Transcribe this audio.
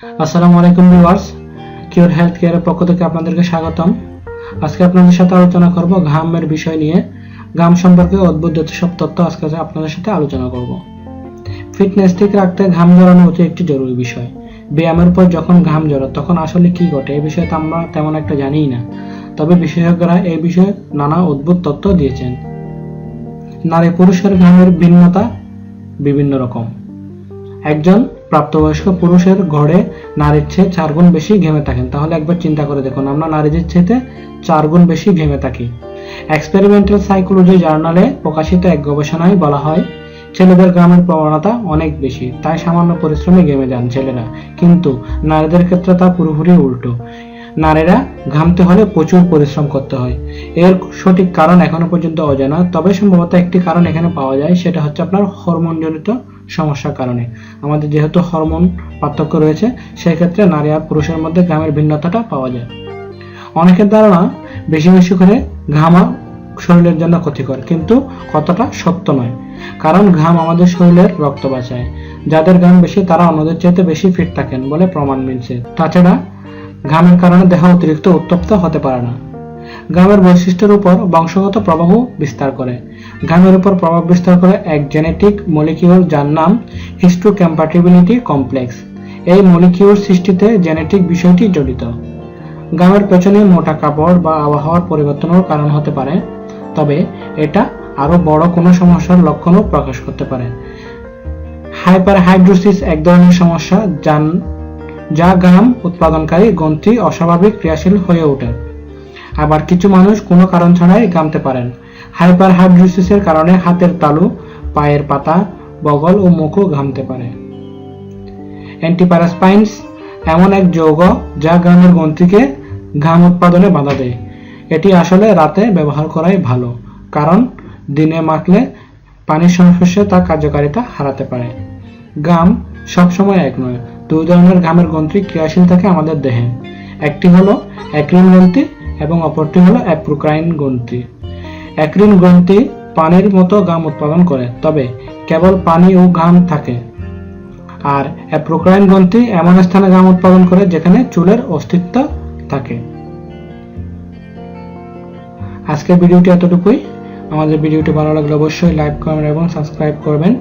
আসসালামু আলাইকুম viewers, cure health কেয়ারের পক্ষ থেকে আপনাদেরকে স্বাগতম। আজকে আপনাদের সাথে আলোচনা করব ঘামের বিষয় নিয়ে। ঘাম সম্পর্কে অদ্ভুত যত সব তথ্য আজকে আপনাদের সাথে আলোচনা করব। ফিটনেস ঠিক রাখতে ঘাম ঝরানো হচ্ছে একটি জরুরি বিষয়। ব্যায়ামের পর যখন ঘাম ঝরে তখন আসলে কি ঘটে এই বিষয়ে তো আমরা তেমন একটা জানিই না। তবে বিশেষজ্ঞরা এই বিষয়ে নানা অদ্ভুত তথ্য দিয়েছেন। নারী পুরুষের ঘামের ভিন্নতা বিভিন্ন রকম। একজন প্রাপ্তবয়স্ক পুরুষের ঘরে নারীর চেয়ে চার গুণ বেশি ঘেমে থাকেন। তাহলে একবার চিন্তা করে দেখুন, আমরা নারীদের চেয়ে চার গুণ বেশি ঘেমে থাকি। এক্সপেরিমেন্টাল সাইকোলজি জার্নালে প্রকাশিত এক গবেষণায় বলা হয়, ছেলেদের গ্রামের প্রবণতা অনেক বেশি, তাই সামান্য পরিশ্রমে ঘেমে যান ছেলেরা। কিন্তু নারীদের ক্ষেত্রে তা পুরোপুরি উল্টো। নারীরা ঘামতে হলে প্রচুর পরিশ্রম করতে হয়। এর সঠিক কারণ এখনও পর্যন্ত অজানা, তবে সম্ভবত একটি কারণ এখানে পাওয়া যায়, সেটা হচ্ছে আপনার হরমোনজনিত সমস্যার কারণে। আমাদের যেহেতু হরমোন পার্থক্য রয়েছে, সেই ক্ষেত্রে নারী আর পুরুষের মধ্যে ঘামের ভিন্নতাটা পাওয়া যায়। অনেকের ধারণা বেশি বেশি করে ঘামা শরীরের জন্য ক্ষতিকর, কিন্তু কতটা সত্য নয়। কারণ ঘাম আমাদের শরীরের রক্ত বাঁচায়। যাদের ঘাম বেশি, তারা অন্যদের চাইতে বেশি ফিট থাকেন বলে প্রমাণ মিলছে। তাছাড়া ঘামের কারণে দেহ অতিরিক্ত উত্তপ্ত হতে পারে না। ঘামের বৈশিষ্ট্যের উপর বংশগত প্রভাবও বিস্তার করে। ঘামের উপর প্রভাব বিস্তার করে এক জেনেটিক মলিকিউল যার নাম হিস্টোক্যাম্পাটিবিলিটি কমপ্লেক্স। এই মলিকিউল সৃষ্টিতে জেনেটিক বিষয়টি জড়িত। ঘামের পেছনে মোটা কাপড় বা আবহাওয়ার পরিবর্তনের কারণ হতে পারে, তবে এটা আরও বড় কোনো সমস্যার লক্ষণও প্রকাশ করতে পারে। হাইপারহাইড্রোসিস এক ধরনের সমস্যা যান যা ঘাম উৎপাদনকারী গ্রন্থি অস্বাভাবিক ক্রিয়াশীল হয়ে ওঠে। আবার কিছু মানুষ কোনো কারণ ছাড়াই ঘামতে পারেন। হাইপারহাইড্রোসিসের কারণে হাতের তালু, পায়ের পাতা, বগল ও মুখও ঘামতে পারে। অ্যান্টিপ্যারাসপাইন্স এমন এক যৌগ যা ঘামের গ্রন্থিকে ঘাম উৎপাদনে বাধা দেয়। এটি আসলে রাতে ব্যবহার করাই ভালো, কারণ দিনে মাখলে পানির সংস্পর্শে তার কার্যকারিতা হারাতে পারে। ঘাম সবসময় এক নয়, দুই ধরনের ঘামের গ্রন্থি ক্রিয়াশীল থাকে আমাদের দেহে। একটি হলো অ্যাক্রিন গ্রন্থি এবং অপরটি হলো অ্যাপ্রোক্রাইন গ্রন্থি। অ্যাক্রিন গ্রন্থি পানির মতো গাম উৎপাদন করে, তবে কেবল পানি ও ঘাম থাকে। আর অ্যাপ্রোক্রাইন গ্রন্থি এমন স্থানে গাম উৎপাদন করে যেখানে চুলের অস্তিত্ব থাকে। আজকের ভিডিওটি এতটুকুই। আমাদের ভিডিওটি ভালো লাগলে অবশ্যই লাইক, কমেন্ট এবং সাবস্ক্রাইব করবেন।